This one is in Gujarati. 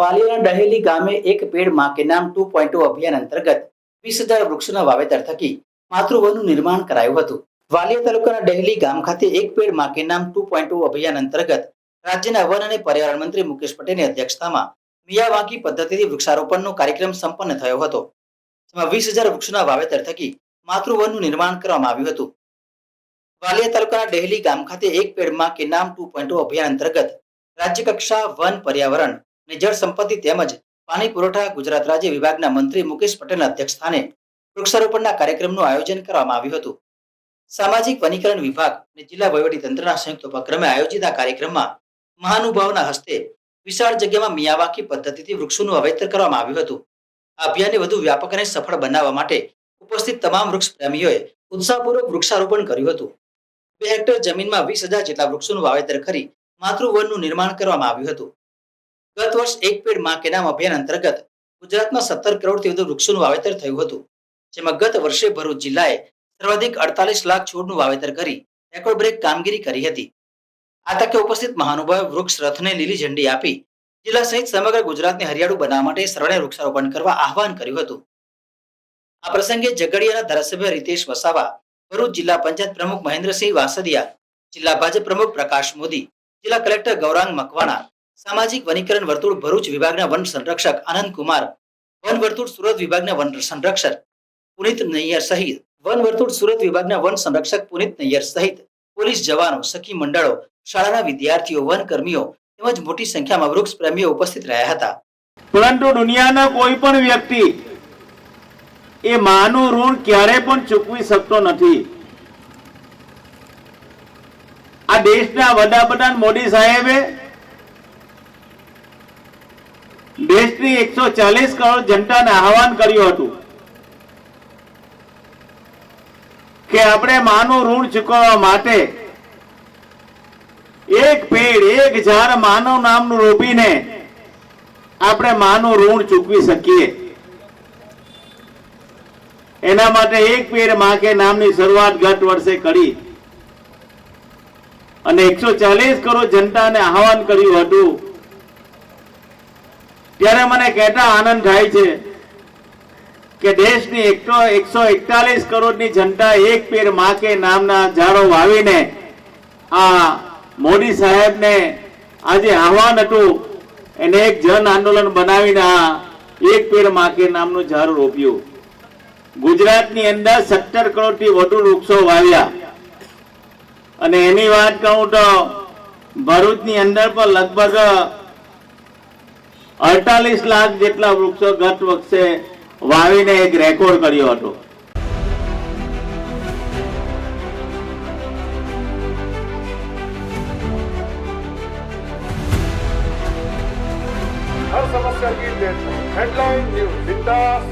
વાલિયાના ડહેલી ગામે એક પેડમાં કે નામ ટુ અભિયાન અંતર્ગત વીસ હજાર વૃક્ષોના વાવેતર થકી માતૃવનનું નિર્માણ કરાયું હતું. વાલિયા તાલુકાના ડહેલી ગામ ખાતે એક પેડમાં કે નામ ટુ અભિયાન અંતર્ગત રાજ્યના વન અને પર્યાવરણ મંત્રી મુકેશ પટેલની અધ્યક્ષતામાં મિયાવાકી પદ્ધતિથી વૃક્ષારોપણનો કાર્યક્રમ સંપન્ન થયો હતો, જેમાં વીસ હજાર વૃક્ષોના વાવેતર થકી માતૃવનનું નિર્માણ કરવામાં આવ્યું હતું. વાલિયા તાલુકાના ડહેલી ગામ ખાતે એક પેડમાં કે નામ ટુ અભિયાન અંતર્ગત રાજ્ય કક્ષા વન પર્યાવરણ અને જળ સંપત્તિ તેમજ પાણી પુરવઠા ગુજરાત રાજ્ય વિભાગના મંત્રી મુકેશ પટેલના અધ્યક્ષસ્થાને વૃક્ષારોપણના કાર્યક્રમનું આયોજન કરવામાં આવ્યું હતું. સામાજિક વનીકરણ વિભાગ અને જિલ્લા વહીવટી તંત્રના સંયુક્ત ઉપક્રમે આયોજિત આ કાર્યક્રમમાં મહાનુભાવના હસ્તે વિશાળ જગ્યામાં મિયાવાકી પદ્ધતિથી વૃક્ષોનું વાવેતર કરવામાં આવ્યું હતું. આ અભિયાનને વધુ વ્યાપક અને સફળ બનાવવા માટે ઉપસ્થિત તમામ વૃક્ષ પ્રેમીઓએ ઉત્સાહપૂર્વક વૃક્ષારોપણ કર્યું હતું. બે હેક્ટર જમીનમાં વીસ હજાર જેટલા વૃક્ષોનું વાવેતર કરી માતૃવનનું નિર્માણ કરવામાં આવ્યું હતું. ગત વર્ષ એક પેડમાં કે નામ અભિયાન અંતર્ગત ગુજરાતમાં સત્તર કરોડથી વધુ વૃક્ષોનું વાવેતર થયું હતું. જેમાં ગત વર્ષે ભરૂચ જિલ્લાએ સર્વાધિક અડતાલીસ લાખ છોડનું વાવેતર કરી રેકોર્ડ બ્રેક કામગીરી કરી હતી. આ તકે ઉપસ્થિત મહાનુભાવે વૃક્ષ રથને લીલી ઝંડી આપી જિલ્લા સહિત સમગ્ર ગુજરાતને હરિયાળું બનાવવા માટે સર્વે વૃક્ષારોપણ કરવા આહવાન કર્યું હતું. આ પ્રસંગે ઝઘડિયાના ધારાસભ્ય રીતેશ વસાવા ભરૂચ જિલ્લા પંચાયત પ્રમુખ મહેન્દ્રસિંહ વાસદિયા, જિલ્લા ભાજપ પ્રમુખ પ્રકાશ મોદી, જિલ્લા કલેક્ટર ગૌરાંગ મકવાણા, સામાજિક વનીકરણ વર્તુળ ભરૂચ વિભાગના વન સંરક્ષક આનંદ કુમાર, વન વર્તુળ સુરત વિભાગના વન સંરક્ષક પુનિત નૈયર સહિત, વન વર્તુળ સુરત વિભાગના વન સંરક્ષક પુનિત નૈયર સહિત પોલીસ જવાનો, સખી મંડળો, શાળાના વિદ્યાર્થીઓ, વન કર્મીઓ તેમજ મોટી સંખ્યામાં વૃક્ષ પ્રેમીઓ ઉપસ્થિત રહ્યા હતા. પરંતુ દુનિયાના કોઈ પણ વ્યક્તિ એ માનું ઋણ ક્યારે પણ ચૂકવી શકતો નથી. આ દેશના વડાપ્રધાન મોદી સાહેબે દેશની એકસો ચાલીસ કરોડ જનતાને આહવાન કર્યું હતું કે આપણે માનું ઋણ ચૂકવવા માટે એક પેડ, એક ઝાડ માનવ નામનું રોપીને આપણે માનું ઋણ ચૂકવી શકીએ. એના માટે એક પેર માકે નામની શરૂઆત ગત વર્ષે કરી. અને એકસો ચાલીસ કરોડ જનતાને આહવાન કર્યું હતું. ત્યારે મને કહેતા આનંદ થાય છે કે દેશની એકસો એકતાલીસ કરોડની જનતા એક પેર માકે નામના ઝાડો વાવીને આ મોદી સાહેબને આજે આહવાન હતું એને એક જન આંદોલન બનાવીને આ એક પેર માકે નામનું ઝાડ રોપ્યું. ગુજરાતની અંદર સત્તર કરોડથી વધુ વૃક્ષો વાવ્યા. અને એની વાત કહું તો, ભરૂચની અંદર પણ લગભગ અડતાલીસ લાખ જેટલા વૃક્ષો ગત વખતે વાવીને એક રેકોર્ડ કર્યો હતો. Headline news, બિંદાસ